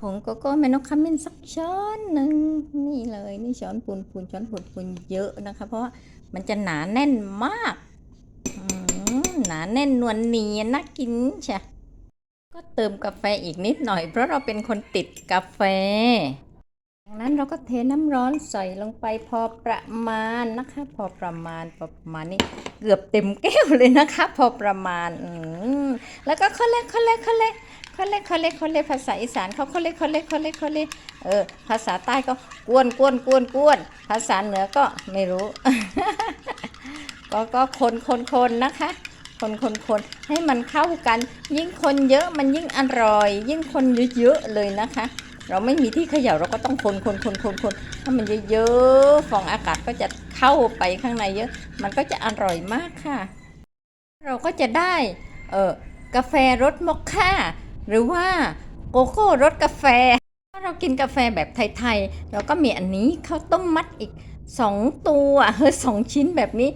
ผงโกโก้แมนกขมิ้นสักช้อนหนึ่งนี่เลยนี่ช้อนปูนปูนช้อนปูนปูนเยอะนะคะ เพราะว่ามันจะหนาแน่นมากหนาแน่นนวลเนียนน่ากินใช่ก็เติมกาแฟอีกนิดหน่อย เพราะเราเป็นคนติดกาแฟดังนั้นเราก็เทน้ำร้อนใส่ลงไปพอประมาณนะคะ พอประมาณประมาณนี้เกือบเต็มแก้วเลยนะคะ พอประมาณอืมแล้วก็ข้อเล็กข้อเล็กข้อเล็ก เขาเล็กเขาเล็กเขาเล็กภาษาอีสานเขาเขาเล็กเขาเล็กเขาเล็กเขาเล็กเออ ภาษาใต้ก็กวนกวนกวนกวน ภาษาเหนือก็ไม่รู้ ก็ก็คนคนคนนะคะ คนคนคนให้มันเข้ากัน ยิ่งคนเยอะมันยิ่งอร่อย ยิ่งคนเยอะๆเลยนะคะ เราไม่มีที่เขย่าเราก็ต้องคนคนคนคนคนถ้ามันเยอะๆฟองอากาศก็จะเข้าไปข้างในเยอะ มันก็จะอร่อยมากค่ะ เราก็จะได้เออกาแฟรสมอคค่า หรือว่าโกโก้รสกาแฟ ถ้าเรากินกาแฟแบบไทยๆเราก็มีอันนี้ข้าวต้มมัดอีกสองตัวเฮ้ยสองชิ้นแบบนี้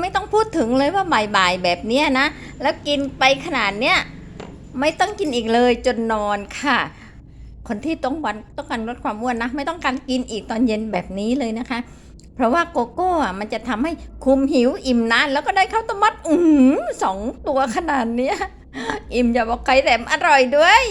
ไม่ต้องพูดถึงเลยว่าบ่ายๆแบบเนี้ยนะ แล้วกินไปขนาดเนี้ยไม่ต้องกินอีกเลยจนนอนค่ะ คนที่ต้องวันต้องการลดความอ้วนนะ ไม่ต้องการกินอีกตอนเย็นแบบนี้เลยนะคะ เพราะว่าโกโก้อะมันจะทำให้คุมหิวอิ่มนาน แล้วก็ได้ข้าวต้มมัดอือหือสองตัวขนาดเนี้ย อิ่มอย่าบอกใครแถมอร่อยด้วย